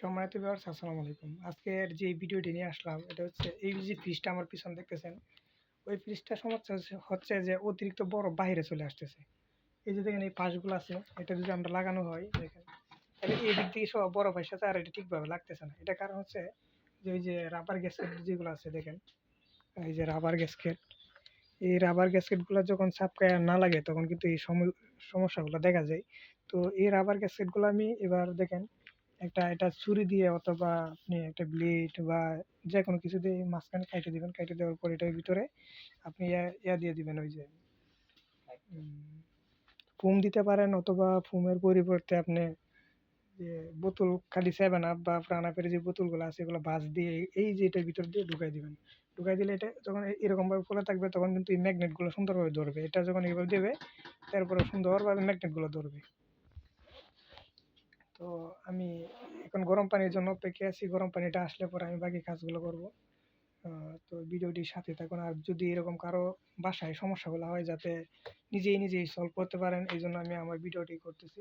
সম্মানিত ভিউয়ার্স আসসালামু আলাইকুম। আজকের যে ভিডিওটি নিয়ে আসলাম, এটা হচ্ছে এই যে ফ্রিজটা আমার পিছনে দেখতেছেন, ওই ফ্রিজটা সমস্যা হচ্ছে- যে অতিরিক্ত বড় বাইরে চলে আসতেছে। এই যে দেখেন এই পাশগুলো আছে, এটা যদি আমরা লাগানো হয়, দেখেন, তাহলে এই দিক থেকে সব বড় পাশের সাথে আর এটা ঠিকভাবে লাগতেছে না। এটা কারণ হচ্ছে যে ওই যে রাবার গ্যাসকেট যেগুলো আছে, দেখেন, এই যে রাবার গ্যাসকেট এই রাবার গ্যাসকেটগুলো যখন চাপকায় না লাগে, তখন কিন্তু এই সম- সমস্যাগুলো দেখা যায়। তো এই রাবার গ্যাসকেটগুলো আমি এবার দেখেন একটা এটা ছুরি দিয়ে অথবা আপনি একটা ব্লেড বা যে কোনো কিছু দিয়ে মাঝখানে কাইটে দিবেন। কাইটে দেওয়ার পর এটার ভিতরে আপনি ইয়া দিয়ে দিবেন ওই যে ফোম দিতে পারেন অথবা ফোমের পরিবর্তে আপনি যে বোতল, খালি সেভেন আপ বা প্রাণাপের যে বোতলগুলো আছে, এগুলো ভাঁজ দিয়ে এই যে এটার ভিতর দিয়ে ঢুকাই দিবেন। ঢুকাই দিলে এটা যখন এরকমভাবে খোলা থাকবে, তখন কিন্তু এই ম্যাগনেটগুলো সুন্দরভাবে ধরবে। এটা যখন এইভাবে দেবে, তারপরে সুন্দরভাবে ম্যাগনেটগুলো ধরবে। আমি এখন গরম পানির জন্য অপেক্ষা আছি, গরম পানিটা আসলে পরে আমি বাকি কাজগুলো করব। তো ভিডিওটির সাথে থাকুন। আর যদি এরকম কারও বাসায় সমস্যাগুলো হয়, যাতে নিজেই নিজেই সলভ করতে পারেন, এই জন্য আমি আমার ভিডিওটি করতেছি।